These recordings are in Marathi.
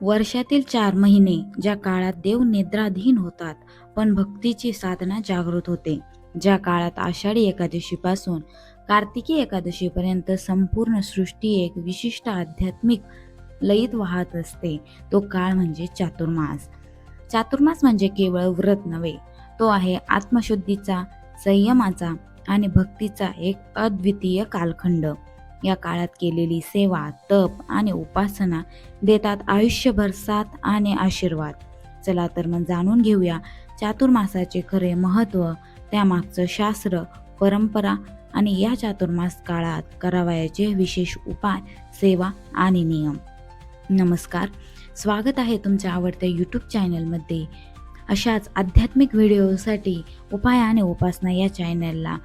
वर्षातील चार महिने ज्या काळात देव निद्राधीन होतात पण भक्तीची साधना जागृत होते. ज्या काळात आषाढी एकादशीपासून कार्तिकी एकादशीपर्यंत संपूर्ण सृष्टी एक विशिष्ट आध्यात्मिक लयीत वाहत असते तो काळ म्हणजे चातुर्मास. चातुर्मास म्हणजे केवळ व्रत नव्हे तो आहे आत्मशुद्धीचा संयमाचा आणि भक्तीचा एक अद्वितीय कालखंड. या काळात केलेली सेवा तप आणि उपासना देतात आयुष्यभर साथ आणि आशीर्वाद. चला तर मग जाणून घेऊया चातुर्मासाचे खरे महत्त्व त्यामागचं शास्त्र परंपरा आणि या चातुर्मास काळात करावयाचे विशेष उपाय सेवा आणि नियम. नमस्कार. स्वागत आहे तुमच्या आवडत्या यूट्यूब चॅनलमध्ये अशाच आध्यात्मिक व्हिडिओसाठी उपाय आणि उपासना या चॅनलला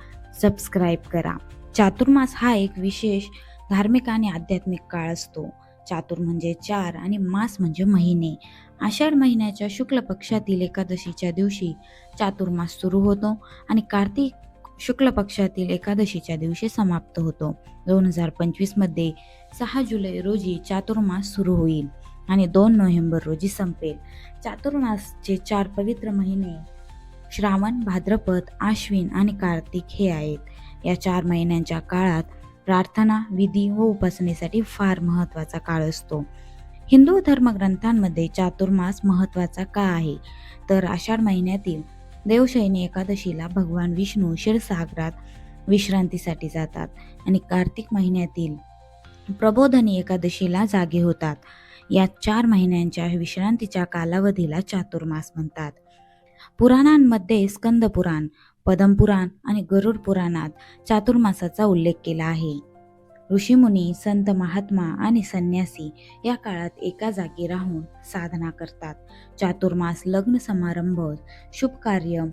सबस्क्राईब करा. चातुर्मास हा एक विशेष धार्मिक आणि आध्यात्मिक काळ असतो. चातुर म्हणजे चार आणि मास म्हणजे महिने. आषाढ महिन्याच्या शुक्ल पक्षातील एकादशीच्या दिवशी चातुर्मास सुरू होतो आणि कार्तिक शुक्ल पक्षातील एकादशीच्या दिवशी समाप्त होतो. दोन हजार पंचवीसमध्ये सहा जुलै रोजी चातुर्मास सुरू होईल आणि दोन नोव्हेंबर रोजी संपेल. चातुर्मासचे चार पवित्र महिने श्रावण भाद्रपद आश्विन आणि कार्तिक हे आहेत. या चार महिन्यांच्या काळात प्रार्थना विधी व उपासनेसाठी फार महत्त्वाचा काळ असतो. हिंदू धर्मग्रंथांमध्ये चातुर्मास महत्त्वाचा का आहे? तर आषाढ महिन्यातील देवशयनी एकादशीला भगवान विष्णू क्षीरसागरात विश्रांतीसाठी जातात आणि कार्तिक महिन्यातील प्रबोधनी एकादशीला जागे होतात. या चार महिन्यांच्या विश्रांतीच्या कालावधीला चातुर्मास म्हणतात. पुराणांमध्ये स्कंद पुराण पद्मपुराण आणि गरुड पुराणात चातुर्मासाचा उल्लेख केला आहे. ऋषीमुनी संत महात्मा आणि संन्यासी या काळात एका जागी राहून साधना करतात. चातुर्मास लग्न समारंभ शुभ कार्य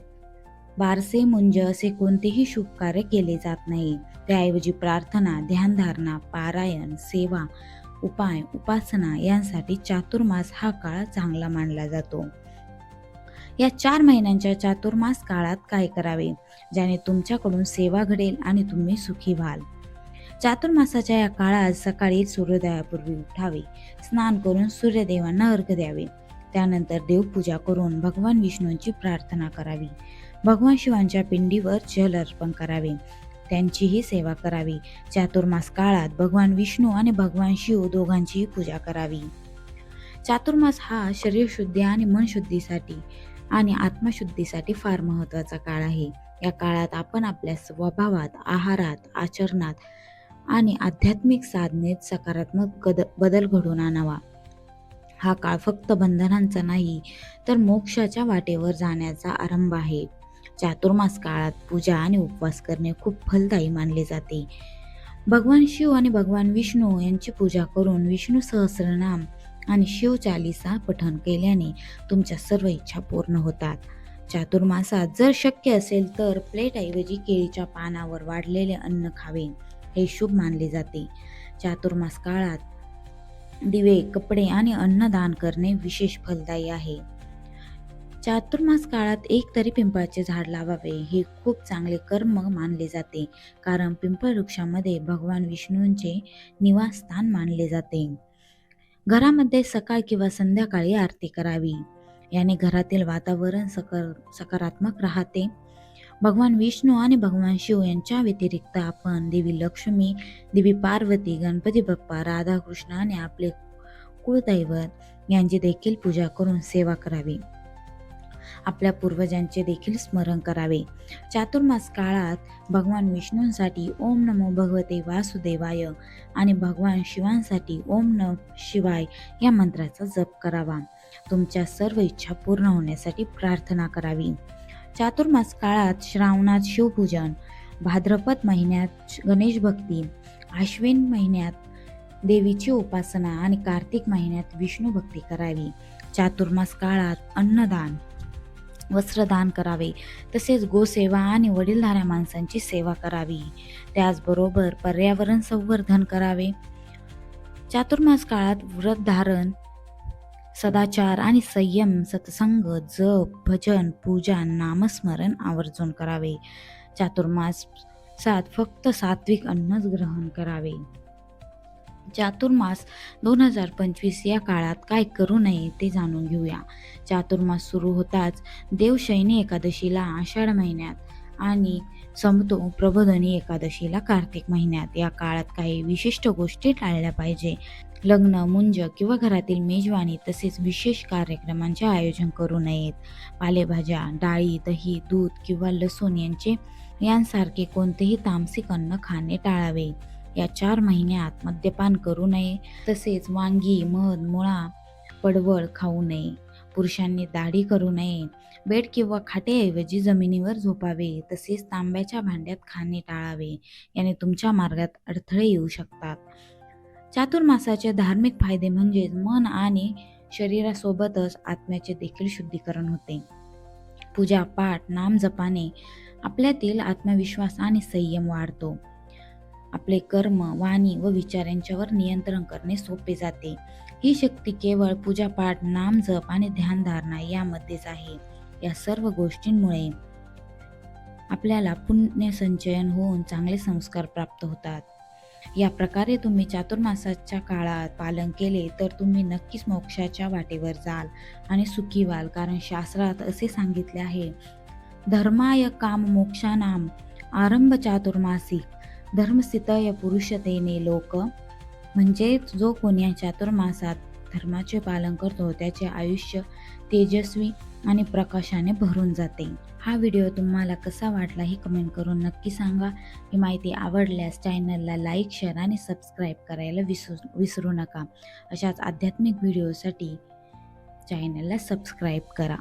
बारसे मुंज असे कोणतेही शुभ कार्य केले जात नाही. त्याऐवजी प्रार्थना ध्यानधारणा पारायण सेवा उपाय उपासना यांसाठी चातुर्मास हा काळ चांगला मानला जातो. या चार महिन्यांच्या चातुर्मास काळात काय करावे? ज्याने तुमच्याकडून सेवा घडेल आणि तुम्ही सुखी व्हाल. चातुर्मासाच्या या काळात सकाळी सूर्योदयापूर्वी उठावे. स्नान करून सूर्यदेवांना अर्घ द्यावे. त्यानंतर देवपूजा करून भगवान विष्णूंची प्रार्थना करावी. भगवान शिवांच्या पिंडीवर जल अर्पण करावे. त्यांचीही सेवा करावी. चातुर्मास काळात भगवान विष्णू आणि भगवान शिव दोघांचीही पूजा करावी. चातुर्मास हा शरीरशुद्धी आणि मनशुद्धीसाठी आणि आत्मशुद्धीसाठी फार महत्त्वाचा काळ आहे. या काळात आपण आपल्या स्वभावात आहारात आचरणात आणि आध्यात्मिक साधनेत सकारात्मक गद बदल घडवून आणावा. हा काळ फक्त बंधनांचा नाही तर मोक्षाच्या वाटेवर जाण्याचा आरंभ आहे. चातुर्मास काळात पूजा आणि उपवास करणे खूप फलदायी मानले जाते. भगवान शिव आणि भगवान विष्णू यांची पूजा करून विष्णू सहस्रनाम आणि शिव चालिसा पठण केल्याने तुमच्या सर्व इच्छा पूर्ण होतात. चातुर्मासात जर शक्य असेल तर प्लेटऐवजी केळीच्या पानावर वाढलेले अन्न खावे हे शुभ मानले जाते. चातुर्मास काळात दिवे कपडे आणि अन्नदान करणे विशेष फलदायी आहे. चातुर्मास काळात एक तरी पिंपळाचे झाड लावावे हे खूप चांगले कर्म मानले जाते कारण पिंपळ वृक्षामध्ये भगवान विष्णूंचे निवासस्थान मानले जाते. घरामध्ये सकाळ किंवा संध्याकाळी आरती करावी. याने घरातील वातावरण सकर सकारात्मक राहते. भगवान विष्णू आणि भगवान शिव यांच्या व्यतिरिक्त आपण देवी लक्ष्मी देवी पार्वती गणपती बाप्पा राधाकृष्ण आणि आपले कुळदैवत यांची देखील पूजा करून सेवा करावी. आपल्या पूर्वजांचे देखील स्मरण करावे. चातुर्मास काळात भगवान विष्णूंसाठी ओम नमो भगवते वासुदेवाय आणि भगवान शिवांसाठी ओम नम शिवाय या मंत्राचा जप करावा. तुमच्या सर्व इच्छा पूर्ण होण्यासाठी प्रार्थना करावी. चातुर्मास काळात श्रावणात शिवपूजन भाद्रपद महिन्यात गणेश भक्ती आश्विन महिन्यात देवीची उपासना आणि कार्तिक महिन्यात विष्णू भक्ती करावी. चातुर्मास काळात अन्नदान वस्त्रदान करावे. तसेच गोसेवा आणि वडीलधाऱ्या माणसांची सेवा करावी. त्याचबरोबर पर्यावरण संवर्धन करावे. चातुर्मास काळात व्रत धारण सदाचार आणि संयम सत्संग जप भजन पूजा नामस्मरण आवर्जून करावे. चातुर्मास सात फक्त सात्विक अन्नच ग्रहण करावे. चातुर्मास दोन हजार पंचवीस या काळात काय करू नये ते जाणून घेऊया. चातुर्मास सुरू होताच देवशयनी एकादशीला आषाढ महिन्यात आणि समतो प्रबोधनी एकादशीला कार्तिक महिन्यात. या काळात काही विशिष्ट गोष्टी टाळल्या पाहिजे. लग्न मुंज किंवा घरातील मेजवानी तसेच विशेष कार्यक्रमांचे आयोजन करू नयेत. पालेभाज्या डाळी दही दूध किंवा लसूण यांचे यांसारखे कोणतेही तामसिक अन्न खाणे टाळावे. या चार महिन्यात मद्यपान करू नये. तसेच वांगी मध मुळा पडवळ खाऊ नये. पुरुषांनी दाढी करू नये. बेड किंवा खाटेऐवजी जमिनीवर झोपावे. तसेच तांब्याच्या भांड्यात खाणे टाळावे. याने तुमच्या मार्गात अडथळे येऊ शकतात. चातुर्मासाचे धार्मिक फायदे म्हणजेच मन आणि शरीरासोबतच आत्म्याचे देखील शुद्धीकरण होते. पूजा पाठ नाम जपाने आपल्यातील आत्मविश्वास आणि संयम वाढतो. आपले कर्म वाणी व विचार यांच्यावर नियंत्रण करणे सोपे जाते. ही शक्ती केवळ पूजापाठ नाम जप आणि ध्यानधारणा यामध्येच आहे. या सर्व गोष्टींमुळे आपल्याला पुण्य संचयन होऊन चांगले संस्कार प्राप्त होतात. या प्रकारे तुम्ही चातुर्मासाच्या काळात पालन केले तर तुम्ही नक्कीच मोक्षाच्या वाटेवर जाल आणि सुखी व्हाल कारण शास्त्रात असे सांगितले आहे धर्माय काम मोक्षानाम आरंभ चातुर्मासी. धर्मस्थितय पुरुषतेने लोक म्हणजे जो कोणी या चातुर्मासात धर्माचे पालन करतो त्याचे आयुष्य तेजस्वी आणि प्रकाशाने भरून जाते. हा व्हिडिओ तुम्हाला कसा वाटला हे कमेंट करून नक्की सांगा. ही माहिती आवडल्यास चॅनलला लाईक शेअर आणि सबस्क्राईब करायला विसरू विसरू नका. अशाच आध्यात्मिक व्हिडिओसाठी चॅनलला सबस्क्राईब करा.